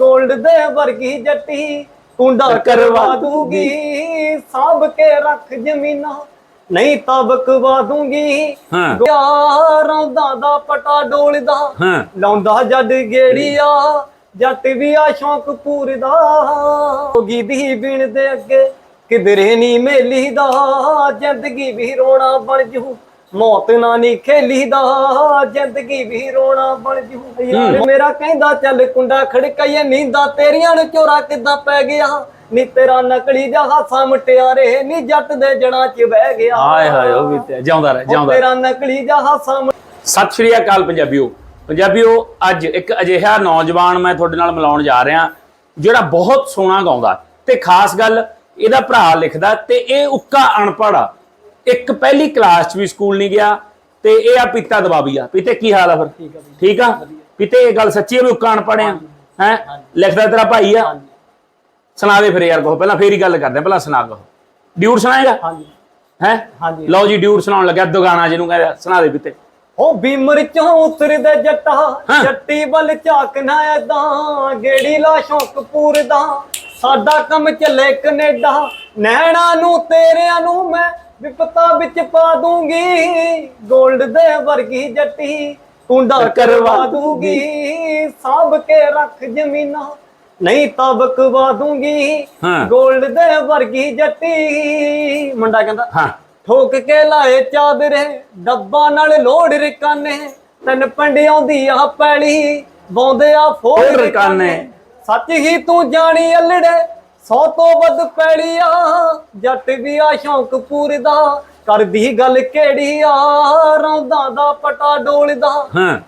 Gold ਦੇ ਵਰਗੀ ਜੱਟੀ ਕੁੰਡਾ ਕਰਵਾ ਦੂੰਗੀ। ਸਾਂਭ ਕੇ ਰੱਖ ਜ਼ਮੀਨਾਂ ਨਹੀਂ ਤਾਂ ਬਕਵਾ ਦੂੰਗੀ। ਯਾਰਾਂ ਦਾ ਦਾ ਪਟਾ ਡੋਲਦਾ ਲਾਉਂਦਾ ਜੱਡ ਗੇੜੀਆ ਜੱਟ ਵੀ ਆ ਸ਼ੌਂਕ ਪੂਰਦਾ। ਹੋਗੀ ਦੀ ਬਿਨ ਦੇ ਅੱਗੇ ਕਿਧਰੇ ਨਹੀਂ ਮੇਲੀ ਦਾ ਜ਼ਿੰਦਗੀ ਵੀ ਰੋਣਾ ਬਣ ਜੂ। ਮੌਤ ਨਾ ਨਹੀਂ ਖੇਲੀ ਦਾ ਜ਼ਿੰਦਗੀ ਵੀ ਰੋਣਾ ਬਣ ਜੂ ਯਾਰ ਮੇਰਾ ਕਹਿੰਦਾ ਚੱਲ ਕੁੰਡਾ ਖੜਕਾਈਏ ਨੀਂਦਾਂ ਤੇਰੀਆਂ ਨੂੰ ਚੋਰਾ ਕਿੱਦਾਂ ਪੈ ਗਿਆ? ਨੀ ਤੇਰਾ ਨਕਲੀ ਜਿਹਾ ਹਾਸਾ ਮਟਿਆਰੇ ਨੀ ਜੱਟ ਦੇ ਜੜਾਂ 'ਚ ਬਹਿ ਗਿਆ। ਹਾਏ ਹਾਏ ਉਹ ਵੀ ਤੇ ਜਿਉਂਦਾ ਰਹਿ ਜਿਉਂਦਾ। ਤੇਰਾ ਨਕਲੀ ਜਿਹਾ ਹਾਸਾ ਸਤਿ ਸ਼੍ਰੀ ਅਕਾਲ ਪੰਜਾਬੀਓ। ਪੰਜਾਬੀਓ ਅੱਜ ਇੱਕ ਅਜਿਹਾ ਨੌਜਵਾਨ ਮੈਂ ਤੁਹਾਡੇ ਨਾਲ ਮਿਲਾਉਣ ਜਾ ਰਿਹਾ ਜਿਹੜਾ ਬਹੁਤ ਸੋਹਣਾ ਗਾਉਂਦਾ। ਤੇ ਖਾਸ ਗੱਲ ਇਹਦਾ ਭਰਾ ਲਿਖਦਾ ਤੇ ਇਹ ਉੱਕਾ ਅਨਪੜ੍ਹ ਆ। ਇੱਕ ਪਹਿਲੀ ਕਲਾਸ 'ਚ ਵੀ ਸਕੂਲ ਨਹੀਂ ਗਿਆ ਤੇ ਇਹ ਆ ਪੀਤਾ ਦਬਾਬੀ ਆ। ਪੀਤੇ ਕੀ ਹਾਲ ਆ ਫਿਰ? ਠੀਕ ਆ ਆ? ਪੀਤੇ ਇਹ ਗੱਲ ਸੱਚੀ ਹੈ ਵੀ ਉੱਕਾ ਅਨਪੜ੍ਹ ਆ? ਹੈ? ਲਿਖਦਾ ਤੇਰਾ ਭਾਈ ਆ? ਸੁਣਾ ਦੇ ਫਿਰ ਯਾਰ ਕਹੋ ਪਹਿਲਾਂ ਫੇਰ ਹੀ ਗੱਲ ਕਰਦੇ ਪਹਿਲਾਂ ਸੁਣਾ ਕਹੋ ਡਿਊਟ ਸੁਣਾਏਗਾ? ਹਾਂਜੀ। ਹੈ? ਹਾਂਜੀ। ਲਓ ਜੀ ਡਿਊਟ ਸੁਣਾਉਣ ਲੱਗਿਆ। ਦੁਗਾਣਾ ਜਿਹਨੂੰ ਕਹਿੰਦੇ ਸੁਣਾ ਦੇ ਪੀਤੇ। ਉਹ ਬੀਮਰ ਚੋਂ ਉਤਰਦਾ ਜੱਟਾ। ਜੱਟੀ ਵੱਲ ਝਾਕਣਾ ਐਦਾਂ ਗੇੜੀ ਲਾ ਸ਼ੌਕ ਪੂਰਦਾ। ਸਾਡਾ ਕੰਮ ਚੱਲੇ ਕੈਨੇਡਾ। ਨੈਣਾ ਨੂੰ ਤੇਰਿਆਂ ਨੂੰ ਮੈਂ ਵਿਪਤਾ ਵਿੱਚ ਪਾ ਦੂੰਗੀ 골ਡ ਦੇ ਵਰਗੀ ਜੱਟੀ ਕੁੰਡਾ ਕਰਵਾ ਦੂੰਗੀ ਸਾਂਭ ਕੇ ਰੱਖ ਜ਼ਮੀਨਾਂ ਨਹੀਂ ਤਾਂ ਬਕਵਾ ਦੂੰਗੀ। 골ਡ ਦੇ ਵਰਗੀ ਜੱਟੀ ਮੁੰਡਾ ਕਹਿੰਦਾ ਹਾਂ ਠੋਕ ਕੇ ਲਾਏ ਚਾਦਰੇ ਡੱਬਾ ਨਾਲ ਲੋੜ ਰਕਾਨੇ ਤਨ ਪੰਡਿਆਂ ਦੀ ਆ ਪੈਲੀ ਬੌਂਦੇ ਆ ਫੋੜ ਰਕਾਨੇ। ਸੱਚ ਹੀ ਤੂੰ ਜਾਣੀ ਅਲੜੇ ਸੌ ਤੋਂ ਵੱਧ ਪੈਲੀ ਆ ਜੱਟ ਵੀ ਆ ਸ਼ੌਂਕ ਪੂਰਦਾ। ਕਰਦੀ ਗੱਲ ਕਿਹੜੀ ਆ ਰੌਂਦਾ ਦਾ ਪਟਾ ਡੋਲਦਾ।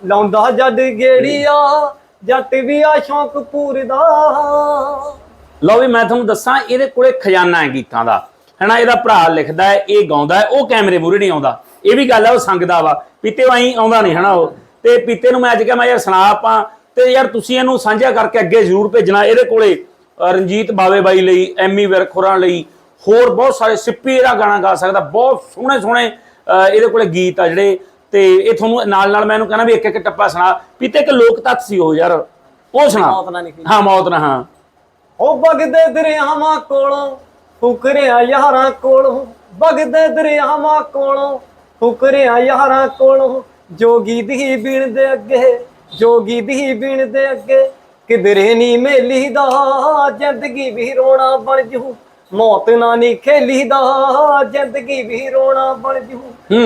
ਲਾਉਂਦਾ ਜੱਡ ਗੇੜੀ ਆ ਜੱਟ ਵੀ ਆ ਸ਼ੌਂਕ ਪੂਰਦਾ। ਲਓ ਵੀ ਮੈਂ ਤੁਹਾਨੂੰ ਦੱਸਾਂ ਇਹਦੇ ਕੋਲੇ ਖਜ਼ਾਨਾ ਹੈ ਗੀਤਾਂ ਦਾ। ਹੈਨਾ ਇਹਦਾ ਭਰਾ ਲਿਖਦਾ ਹੈ ਇਹ ਗਾਉਂਦਾ ਹੈ ਉਹ ਕੈਮਰੇ ਮੂਹਰੇ ਨਹੀਂ ਆਉਂਦਾ। ਇਹ ਵੀ ਗੱਲ ਹੈ ਉਹ ਸੰਗਦਾ ਵਾ। ਪੀਤੇ ਵਾਈ ਆਉਂਦਾ ਨਹੀਂ ਹੈਨਾ ਉਹ। ਤੇ ਪੀਤੇ ਨੂੰ ਮੈਂ ਅੱਜ ਕਿਹਾ ਮੈਂ ਯਾਰ ਸੁਣਾ ਆਪਾਂ ਤੇ ਯਾਰ ਤੁਸੀਂ ਇਹਨੂੰ ਸਾਂਝਾ ਕਰਕੇ ਅੱਗੇ ਜ਼ਰੂਰ ਭੇਜਣਾ ਇਹਦੇ ਕੋਲੇ। ਰਣਜੀਤ ਬਾਵੇ ਬਾਈ ਲਈ ਐਮੀ ਵਿਰਖੋਰਾਂ ਲਈ ਹੋਰ ਬਹੁਤ ਸਾਰੇ ਸਿੱਪੀ ਇਹਦਾ ਗਾਣਾ ਗਾ ਸਕਦਾ ਬਹੁਤ ਸੋਹਣੇ ਸੋਹਣੇ ਇਹਦੇ ਕੋਲੇ ਗੀਤ ਆ ਜਿਹੜੇ ਤੇ ਇਹ ਤੁਹਾਨੂੰ ਨਾਲ ਨਾਲ ਮੈਂ ਇਹਨੂੰ ਕਹਿੰਦਾ ਵੀ ਇੱਕ ਇੱਕ ਟੱਪਾ ਸੁਣਾ ਪੀਤੇ ਇੱਕ ਲੋਕ ਤੱਤ ਸੀ ਉਹ ਯਾਰ ਉਹ ਸੁਣਾ। ਮੌਤ ਨਾ ਨਿਕਲੀ ਹਾਂ ਮੌਤ ਨਾ ਹਾਂ। ਉਹ ਵਗਦੇ ਦਰਿਆਵਾਂ ਕੋਲੋਂ ਫੁਕਰਿਆ ਯਾਰਾਂ ਕੋਲੋਂ ਵਗਦੇ ਦਰਿਆਵਾਂ ਕੋਲੋਂ ਫੁਕਰਿਆ ਯਾਰਾਂ ਕੋਲੋਂ ਜੋਗੀ ਦੀ ਬੀਣ ਦੇ ਅੱਗੇ ਜੋਗੀ ਦੀ ਬੀਣ ਦੇ ਅੱਗੇ ਕਿਧਰੇ ਨਹੀਂ ਮੇਲੀ ਦਾ ਜ਼ਿੰਦਗੀ ਵੀ ਰੋਣਾ ਬਣ ਜੂ। ਮੌਤ ਨਾ ਨਹੀਂ ਖੇਲੀ ਦਾ ਜ਼ਿੰਦਗੀ ਵੀ ਰੋਣਾ ਬਣ ਜੂ।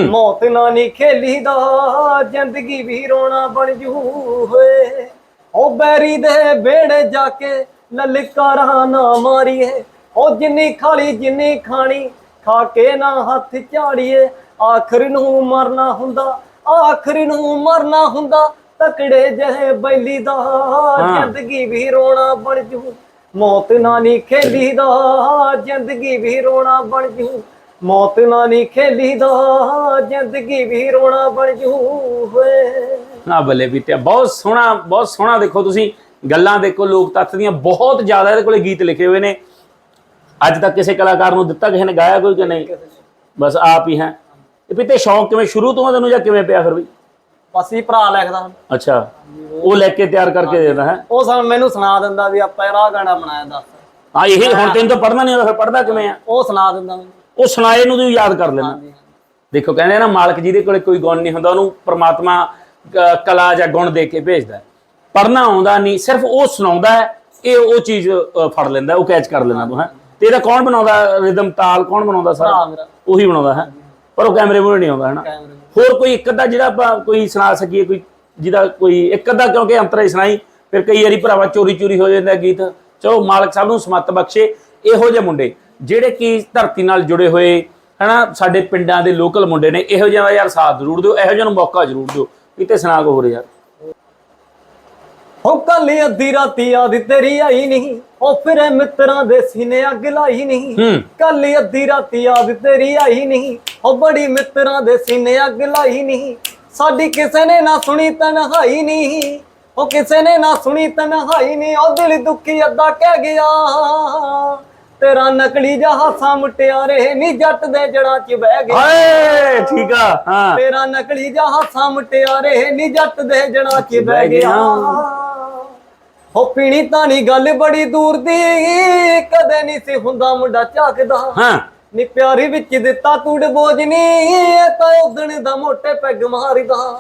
ਮੌਤ ਨਾ ਨਹੀਂ ਖੇਲੀ ਦਾ ਜ਼ਿੰਦਗੀ ਵੀ ਰੋਣਾ ਬਣ ਜੂ। ਹੋਏ। ਉਹ ਬੈਰੀ ਦੇ ਬੇੜੇ ਜਾ ਕੇ ਲਲਕਾਰਾਂ ਨਾ ਮਾਰੀਏ। ਉਹ ਜਿੰਨੀ ਖਾਲੀ ਜਿੰਨੀ ਖਾਣੀ ਖਾ ਕੇ ਨਾ ਹੱਥ ਝਾੜੀਏ। ਆਖਰ ਨੂੰ ਮਰਨਾ ਹੁੰਦਾ ਆਖਰ ਨੂੰ ਮਰਨਾ ਹੁੰਦਾ। ਤਕੜੇ ਜਿਹੇ ਬੈਲੀ ਦਾ ਜ਼ਿੰਦਗੀ ਵੀ ਰੋਣਾ ਬਣ ਜੂ। ਮੌਤ ਨਾ ਨਹੀਂ ਖੇਲੀ ਦਾ ਜ਼ਿੰਦਗੀ ਵੀ ਰੋਣਾ ਬਣ ਜੂ। ਮੌਤ ਨਾ ਨਹੀਂ ਖੇਲੀ ਦਾ ਜ਼ਿੰਦਗੀ ਵੀ ਰੋਣਾ ਬਣ ਜੂ ਹੋਏ ਨਾ ਬੱਲੇ ਬੀਤਿਆ ਬਹੁਤ ਸੋਹਣਾ ਬਹੁਤ ਸੋਹਣਾ ਦੇਖੋ ਤੁਸੀਂ ਗੱਲਾਂ ਦੇਖੋ ਲੋਕ ਤੱਤ ਦੀਆਂ ਬਹੁਤ ਜ਼ਿਆਦਾ ਇਹਦੇ ਕੋਲੇ ਗੀਤ ਲਿਖੇ ਹੋਏ ਨੇ। ਅੱਜ ਤੱਕ ਕਿਸੇ ਕਲਾਕਾਰ ਨੂੰ ਦਿੱਤਾ ਕਿਸੇ ਨੇ ਗਾਇਆ ਕੋਈ ਕਿ ਨਹੀਂ? ਬਸ ਆਪ ਹੀ ਹੈ। ਇਹ ਪੀਤੇ ਸ਼ੌਂਕ ਕਿਵੇਂ ਸ਼ੁਰੂ ਤੋਂ ਆ ਤੈਨੂੰ ਜਾਂ ਕਿਵੇਂ ਪਿਆ ਫਿਰ ਵੀ? ਹੀ ਭਰਾ ਲਿਖਦਾ। ਅੱਛਾ ਉਹ ਲੈ ਕੇ ਤਿਆਰ ਕਰਕੇ ਦੇਦਾ ਹੈ। ਉਹ ਸਾਨੂੰ ਮੈਨੂੰ ਸੁਣਾ ਦਿੰਦਾ ਵੀ ਆਪਾਂ ਇਹ ਗਾਣਾ ਬਣਾਇਆ ਦੱਸ। ਹਾਂ ਇਹ ਹੁਣ ਤੈਨੂੰ ਤਾਂ ਪੜਨਾ ਨਹੀਂ ਆਉਂਦਾ ਫਿਰ ਪੜਦਾ ਕਿਵੇਂ ਆ? ਉਹ ਸੁਣਾ ਦਿੰਦਾ ਮੈਨੂੰ। ਉਹ ਸੁਣਾਏ ਨੂੰ ਤੂੰ ਯਾਦ ਕਰ ਲੈਣਾ ਦੇਖੋ ਕਹਿੰਦੇ ਆ ਨਾ ਮਾਲਕ ਜਿਹਦੇ ਕੋਲੇ ਕੋਈ ਗੁਣ ਨਹੀਂ ਹੁੰਦਾ ਉਹਨੂੰ ਪ੍ਰਮਾਤਮਾ ਕਲਾ ਜਾਂ ਗੁਣ ਦੇ ਕੇ ਭੇਜਦਾ ਪੜਨਾ ਆਉਂਦਾ ਨਹੀਂ ਸਿਰਫ ਉਹ ਸੁਣਾਉਂਦਾ ਹੈ ਇਹ ਉਹ ਚੀਜ਼ ਫੜ ਲੈਂਦਾ ਉਹ ਕੈਚ ਕਰ ਲੈਂਦਾ ਤੂੰ ਹੈ। ਤੇ ਇਹਦਾ ਕੌਣ ਬਣਾਉਂਦਾ ਰਿਦਮ ਤਾਲ ਕੌਣ ਬਣਾਉਂਦਾ ਸਾਰਾ? ਉਹੀ ਬਣਾਉਂਦਾ ਹੈ। ਪਰ ਉਹ ਕੈਮਰੇ ਮੂਹਰੇ ਨਹੀਂ ਆਉਂਦਾ ਹੈ ਨਾ ਹੋਰ ਕੋਈ ਇੱਕ ਅੱਧਾ ਜਿਹੜਾ ਆਪਾਂ ਕੋਈ ਸੁਣਾ ਸਕੀਏ, ਕੋਈ ਜਿਹਦਾ ਕੋਈ ਇੱਕ ਅੱਧਾ ਕਿਉਂਕਿ ਅੰਤਰਾ ਹੀ ਸੁਣਾਈ, ਫਿਰ ਕਈ ਵਾਰੀ ਭਰਾਵਾ ਚੋਰੀ ਚੋਰੀ ਹੋ ਜਾਂਦਾ ਗੀਤ। ਚਲੋ ਮਾਲਕ ਸਾਹਿਬ ਨੂੰ ਸਮੱਤ ਬਖਸ਼ੇ, ਇਹੋ ਜਿਹੇ ਮੁੰਡੇ ਜਿਹੜੇ ਕਿ ਧਰਤੀ ਨਾਲ ਜੁੜੇ ਹੋਏ, ਹਨਾ, ਸਾਡੇ ਪਿੰਡਾਂ ਦੇ ਲੋਕਲ ਮੁੰਡੇ ਨੇ, ਇਹੋ ਜਿਹਾ ਯਾਰ ਸਾਥ ਜ਼ਰੂਰ ਦਿਓ, ਇਹੋ ਜਿਹਾ ਨੂੰ ਮੌਕਾ ਜ਼ਰੂਰ ਦਿਓ। ਕਿਤੇ ਸੁਣਾ ਕੋ ਹੋਰ ਯਾਰ। ਹੋ ਕੱਲ ਅੱਧੀ ਰਾਤੀ ਯਾਦ ਤੇਰੀ ਆਈ ਨਹੀਂ। ਉਹ ਫਿਰ ਮਿੱਤਰਾਂ ਦੇ ਸੀਨੇ ਅੱਗ ਲਾਈ ਨਹੀਂ। ਕੱਲ ਅੱਧੀ ਰਾਤੀ ਯਾਦ ਤੇਰੀ ਆਈ ਨਹੀਂ। ਉਹ ਬੜੀ ਮਿੱਤਰਾਂ ਦੇ ਸੀਨੇ ਅੱਗ ਲਾਈ ਨਹੀਂ। ਸਾਡੀ ਕਿਸੇ ਨੇ ਨਾ ਸੁਣੀ ਤਨਹਾਈ ਨਹੀਂ। ਉਹ ਕਿਸੇ ਨੇ ਨਾ ਸੁਣੀ ਤਨਹਾਈ ਨਹੀਂ। ਉਹ ਦਿਲ ਦੁਖੀ ਅੱਧਾ ਕਹਿ ਗਿਆ। ਤੇਰਾ ਨਕਲੀ ਜਿਹਾ ਹਾਸਾ ਮੁਟਿਆਰੇ ਨੀ ਜੱਟ ਦੇ ਜੜਾਂ 'ਚ ਬਹਿ ਗਿਆ। ਹਾਏ ਠੀਕ ਆ ਹਾਂ। ਤੇਰਾ ਨਕਲੀ ਜਿਹਾ ਹਾਸਾ ਮੁਟਿਆਰੇ ਨੀ ਜੱਟ ਦੇ ਜੜਾਂ 'ਚ ਬਹਿ ਗਿਆ। ਹੋ ਪੀਣੀ ਤਾਂ ਨਹੀਂ ਗੱਲ ਬੜੀ ਦੂਰ ਦੀ ਕਦੇ ਨਹੀਂ ਸੀ ਹੁੰਦਾ ਮੁੰਡਾ ਝਾਕਦਾ। ਹਾਂ। ਨੀ ਪਿਆਰੀ ਵਿੱਚ ਦਿੱਤਾ ਤੂੰ ਡਬੋਜਨੀ ਇਹ ਤਾਂ ਉਦਣ ਦਾ ਮੋਟੇ ਪੈਗ ਮਾਰਦਾ।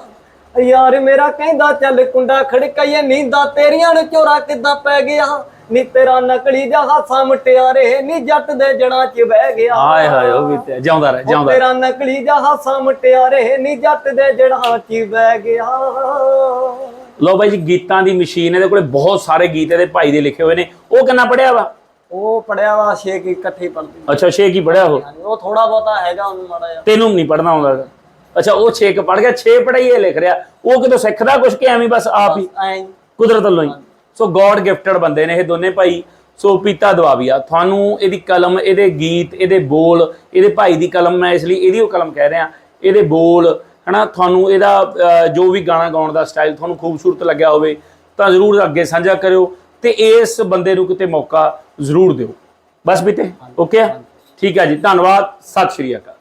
ਯਾਰ ਮੇਰਾ ਕਹਿੰਦਾ ਚੱਲ ਕੁੰਡਾ ਖੜਕਾਈਏ ਨੀਂਦਾਂ ਤੇਰੀਆਂ ਨੂੰ ਚੋਰਾ ਕਿੱਦਾਂ ਪੈ ਗਿਆ। ਨੀ ਤੇਰਾ ਨਕਲੀ ਜਾ ਹਾਸਾ ਮਟਿਆਰੇ ਨੀ ਜੱਟ ਦੇ ਜਣਾ ਚ ਬਹਿ ਗਿਆ ਹਾਏ ਹਾਏ ਉਹ ਵੀ ਤੇ ਜਿਉਂਦਾ ਰਹਿ ਜਿਉਂਦਾ ਤੇਰਾ ਨਕਲੀ ਜਾ ਹਾਸਾ ਮਟਿਆਰੇ ਨੀ ਜੱਟ ਦੇ ਜਣਾ ਚ ਬਹਿ ਗਿਆ। ਲਓ ਬਾਈ ਜੀ ਗੀਤਾਂ ਦੀ ਮਸ਼ੀਨ ਇਹਦੇ ਕੋਲੇ ਬਹੁਤ ਸਾਰੇ ਗੀਤ ਇਹਦੇ ਭਾਈ ਦੇ ਲਿਖੇ ਹੋਏ ਨੇ। ਉਹ ਕਿੰਨਾ ਪੜਿਆ ਵਾ? ਉਹ ਪੜਿਆ ਵਾ ਛੇ ਕੀ ਇਕੱਠੇ ਪੜਦੀ ਅੱਛਾ ਛੇ ਕੀ ਪੜਿਆ ਉਹ? ਉਹ ਥੋੜਾ ਬਹੁਤਾ ਹੈਗਾ ਉਹਨੂੰ ਮਾੜਾ ਜਿਹਾ। ਤੈਨੂੰ ਨਹੀਂ ਪੜਨਾ ਆਉਂਦਾ। ਅੱਛਾ ਉਹ 6 ਕ ਪੜ ਗਿਆ 6 ਪੜਾਈ ਇਹ ਲਿਖ ਰਿਹਾ। ਉਹ ਕਿਤੋਂ ਸਿੱਖਦਾ ਕੁਛ ਕਿ ਐਵੇਂ ਬਸ ਆਪ ਹੀ? ਐਂ ਕੁਦਰਤ ਵੱਲੋਂ ਹੀ। ਸੋ ਗੋਡ ਗਿਫਟਡ ਬੰਦੇ ਨੇ ਇਹ ਦੋਨੇ ਭਾਈ। ਸੋ ਪੀਤਾ ਦਵਾਬੀਆ ਤੁਹਾਨੂੰ ਇਹਦੀ ਕਲਮ ਇਹਦੇ ਗੀਤ ਇਹਦੇ ਬੋਲ ਇਹਦੇ ਭਾਈ ਦੀ ਕਲਮ ਮੈਂ ਇਸ ਲਈ ਇਹਦੀ ਉਹ ਕਲਮ ਕਹਿ ਰਿਹਾ ਇਹਦੇ ਬੋਲ ਹਨਾ ਤੁਹਾਨੂੰ ਇਹਦਾ ਜੋ ਵੀ ਗਾਣਾ ਗਾਉਣ ਦਾ ਸਟਾਈਲ ਤੁਹਾਨੂੰ ਖੂਬਸੂਰਤ ਲੱਗਿਆ ਹੋਵੇ ਤਾਂ ਜ਼ਰੂਰ ਅੱਗੇ ਸਾਂਝਾ ਕਰਿਓ ਤੇ ਇਸ ਬੰਦੇ ਨੂੰ ਕਿਤੇ ਮੌਕਾ ਜ਼ਰੂਰ ਦਿਓ। ਬਸ ਬੀਤੇ? ਓਕੇ ਠੀਕ ਆ ਜੀ। ਧੰਨਵਾਦ। ਸਤਿ ਸ਼੍ਰੀ ਅਕਾਲ।